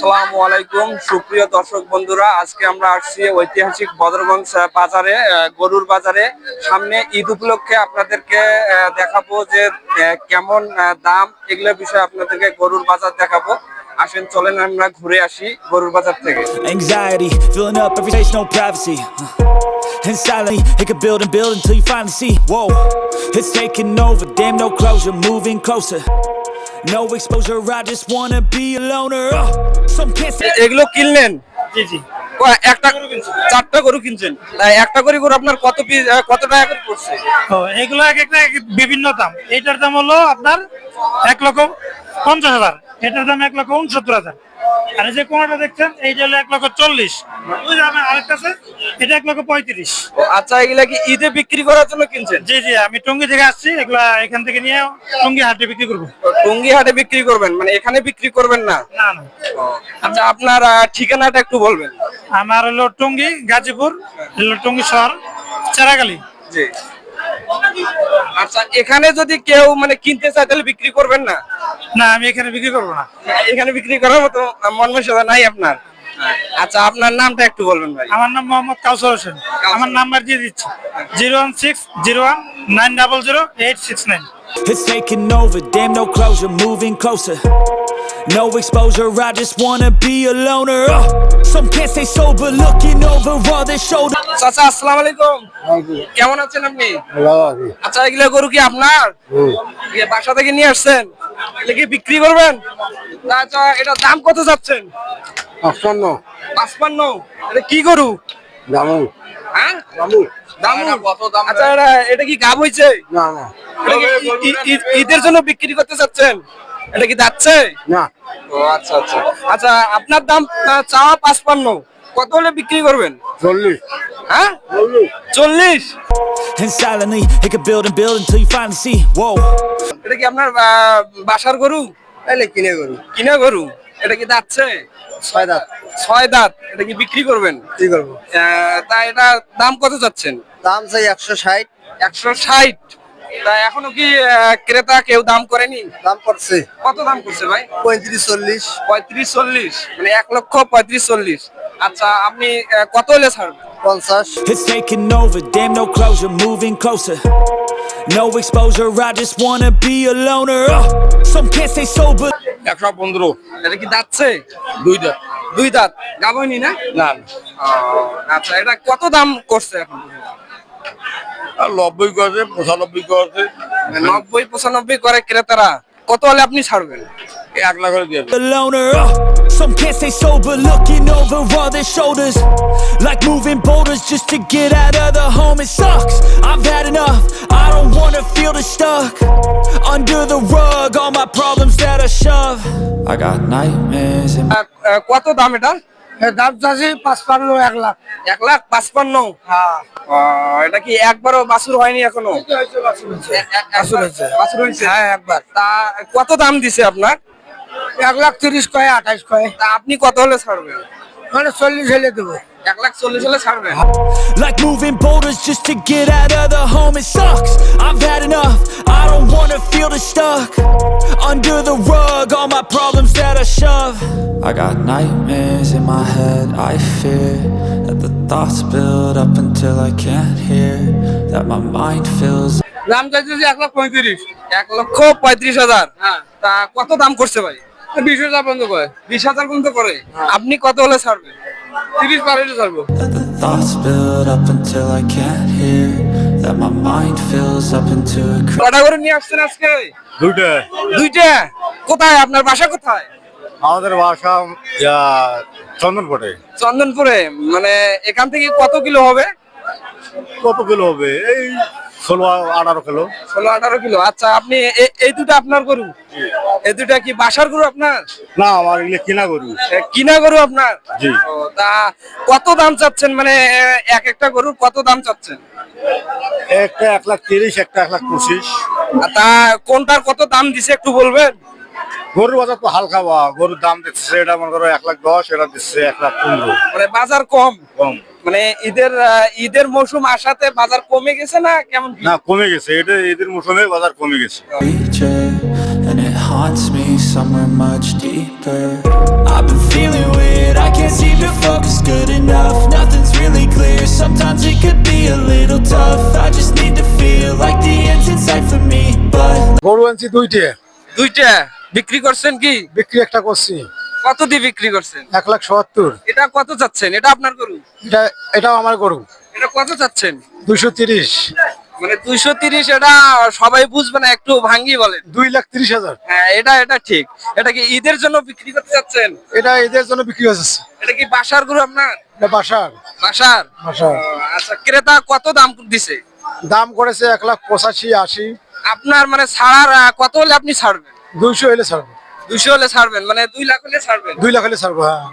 আসসালামু আলাইকুম সুপ্রিয় দর্শক বন্ধুরা আজকে আমরা আসছি ঐতিহাসিক বদরগঞ্জ বাজারে গরুর বাজারে সামনে ঈদ উপলক্ষে আপনাদেরকে দেখাবো যে কেমন দাম এগুলো বিষয়ে আপনাদেরকে গরুর বাজার দেখাবো আসেন চলেন আমরা ঘুরে আসি গরুর বাজার থেকে. Uh, And silently, it can build and build until you finally see. Whoa, it's taking over. Damn, no closure, moving closer. No exposure, I just wanna be a loner. Uh, some can't say. এগুলো কিনলেন? জি জি। একটা চারটা গরু কিনছেন? তাই একটা করে গরু আপনার কত পিস কত টাকা করে পড়ছে? ও এগুলো এক একটা বিভিন্ন দাম। এটার দাম হলো আপনার এক লক্ষ পঞ্চাশ হাজার। এটার দাম এক লক্ষ উনসত্তর হাজার। আর এই যে কোনটা দেখছেন এইটা হলো এক লক্ষ চল্লিশ। ওই যে আমার আরেকটা আছে এটা এক লক্ষ পঁয়ত্রিশ। আচ্ছা এগুলা কি ঈদে বিক্রি করার জন্য কিনছেন? জি জি আমি টঙ্গি থেকে আসছি এগুলা এখান থেকে নিয়ে টঙ্গি হাটে বিক্রি করব। টঙ্গি হাটে বিক্রি করবেন? মানে এখানে বিক্রি করবেন না? না না। আচ্ছা আপনার ঠিকানাটা একটু বলবেন। আমার হলো টঙ্গি গাজীপুর হলো টঙ্গি শহর চারাগালি। জি। আচ্ছা এখানে যদি কেউ মানে কিনতে চায় তাহলে বিক্রি করবেন না? না আমি এখানে বিক্রি করব না। এখানে বিক্রি করার মতো মন নাই আপনার? আচ্ছা আপনার নামটা একটু বলবেন ভাই। আমার নাম মোহাম্মদ কাউসার হোসেন। আমার নাম্বার দিয়ে দিচ্ছি। Zero one six zero one nine double zero eight six nine. It's taking over, damn, no closure, moving closer. No exposure, I just wanna be a loner. Uh, some can't stay sober, looking over all their shoulders. চাচা আসসালামু আলাইকুম। কেমন আছেন আপনি? আচ্ছা এগুলো গরু কি আপনার? বাসা থেকে নিয়ে আসছেন? এগুলো কি বিক্রি করবেন? আচ্ছা এটা দাম কত যাচ্ছেন? পাঁচপান্ন। পাঁচপান্ন। এটা কি গরু? দামু হ্যাঁ? দামু দাম? আচ্ছা এটা কি গাব হয়েছে না না। ঈদের জন্য বিক্রি করতে চাচ্ছেন এটা কি যাচ্ছে? না। ও আচ্ছা আচ্ছা। আচ্ছা আপনার দাম চাওয়া পাঁচপান্ন। কত হলে বিক্রি করবেন? চল্লিশ। হ্যাঁ? চল্লিশ। And silently, it can build and build until you finally see. Whoa. এটা কি আপনার বাসার গরু? তাহলে কিনে কিনা গরু? এটা কি যাচ্ছে? ছয় দাঁত। ছয় দাঁত। এটা কি বিক্রি করবেন? কি করব। আহ, তা এটা দাম কত যাচ্ছেন দাম চাই একশো ষাট। একশো ষাট। তা এখনও কি আহ, ক্রেতা কেউ দাম করেনি? দাম পড়ছে কত দাম করছে ভাই? পঁয়ত্রিশ চল্লিশ। পঁয়ত্রিশ চল্লিশ। মানে এক লক্ষ পঁয়ত্রিশ চল্লিশ। আচ্ছা আপনি কত হলে ছাড়বেন? পঞ্চাশ। It's taking over, damn, no closure, moving closer. No exposure, I just wanna be a loner. Uh, some can't stay sober. একশো পনেরো। এটা কি যাচ্ছে দুই দাঁত। দুই দাঁত। গাবনি না না? আচ্ছা এটা কত দাম করছে এখন? আর নব্বই করছে পঁচানব্বই করছে নব্বই পঁচানব্বই করে ক্রেতারা কত হলে আপনি ছাড়বেন এক লাখ করে দিয়ে a loner. Uh, some can't stay sober, looking over all their shoulders. Like moving boulders just to get out of the home. It sucks. I've had enough. I don't wanna feel the stuck under the rug. All my problems that I shove. I got nightmares in my আহ, আহ, কত দাম এটা দাম চাষি পাঁচপান্ন এক লাখ। এক লাখ পাঁচপান্ন? এটা কি একবারও বাছুর হয়নি এখনও? বাছুর হয়েছে। বাছুর হয়েছে? হ্যাঁ একবার। তা কত দাম দিছে আপনার? এক লাখ তিরিশ কয় আঠাইশ কয়। তা আপনি কত হলে ছাড়বেন? মানে চল্লিশ হলে দেবো। এক লাখ চল্লিশ হলে ছাড়বেন? Like moving boulders just to get out of the home. It sucks. I've had enough. I don't wanna feel the stuck. Under the rug. All my problems. I got nightmares in my head. I fear that the thoughts build up until I can't hear. That my mind fills. দাম চাইতেছি এক লাখ পঁয়ত্রিশ এক লক্ষ পঁয়ত্রিশ হাজার তা কত দাম করছে ভাই বিশ হাজার পর্যন্ত করে বিশ হাজার পর্যন্ত করে আপনি কত হলে ছাড়বেন তিরিশ পার হলে ছাড়বো That the thoughts build up until I can't hear. That my mind fills up into a cra- কটা করে নিয়ে আসছেন আজকে দুইটা দুইটা কোথায় আপনার বাসা কোথায় আমাদের বাসা চন্দনপুরে। চন্দনপুরে? মানে এখান থেকে কত কিলো হবে? কত কিলো হবে? এই ষোলো আঠারো কিলো। ষোলো আঠারো কিলো। আচ্ছা আপনি এই দুটো আপনার গরু? এই দুটা কি বাসার গরু আপনার? না আমার এগুলো কিনা গরু। কিনা গরু আপনার? জি। তা কত দাম চাচ্ছেন? মানে এক একটা গরুর কত দাম চাচ্ছেন? একটা এক লাখ তিরিশ একটা এক লাখ পঁচিশ। তা কোনটার কত দাম দিছে একটু বলবেন? গরুর বাজার তো হালকা বা গরুর দাম দিচ্ছে এটা মনে করো এক লাখ দশ এটা দিচ্ছে এক লাখ পনেরো মানে বাজার কম কম মানে ঈদের ঈদের মৌসুম আসাতে বাজার কমে গেছে না কেমন না কমে গেছে এটা ঈদের মৌসুমে বাজার কমে গেছে haunts me somewhere much deeper I've been feeling weird, I can't seem to focus good enough Nothing's really clear, sometimes it could be a little tough I just need to feel like the end's in sight for me, but... Gol wins it, do it. Do it. বিক্রি করছেন কি? বিক্রি একটা করছি। কত দিয়ে বিক্রি করছেন? এক লাখ সত্তর। এটা কত চাচ্ছেন? এটা আপনার গরু? এটা এটাও আমার গরু। এটা কত চাচ্ছেন? দুইশো তিরিশ। মানে দুইশো তিরিশ এটা সবাই বুঝবে না একটু ভাঙ্গি বলেন। দুই লাখ তিরিশ হাজার। হ্যাঁ এটা এটা ঠিক। এটা কি ঈদের জন্য বিক্রি করতে যাচ্ছেন এটা এদের জন্য বিক্রি হয়েছে। এটা কি বাসার গরু আপনার? এটা বাসার। বাসার? বাসার। আচ্ছা ক্রেতা কত দাম দিছে? দাম করেছে এক লাখ পঁচাশি আশি। আপনার মানে ছাড়ার কত হলে আপনি ছাড়বেন? দুইশো হলে ছাড়বো। দুইশো হলে ছাড়বেন মানে দুই লাখ হলে ছাড়বেন? দুই লাখ হলে ছাড়বো হ্যাঁ।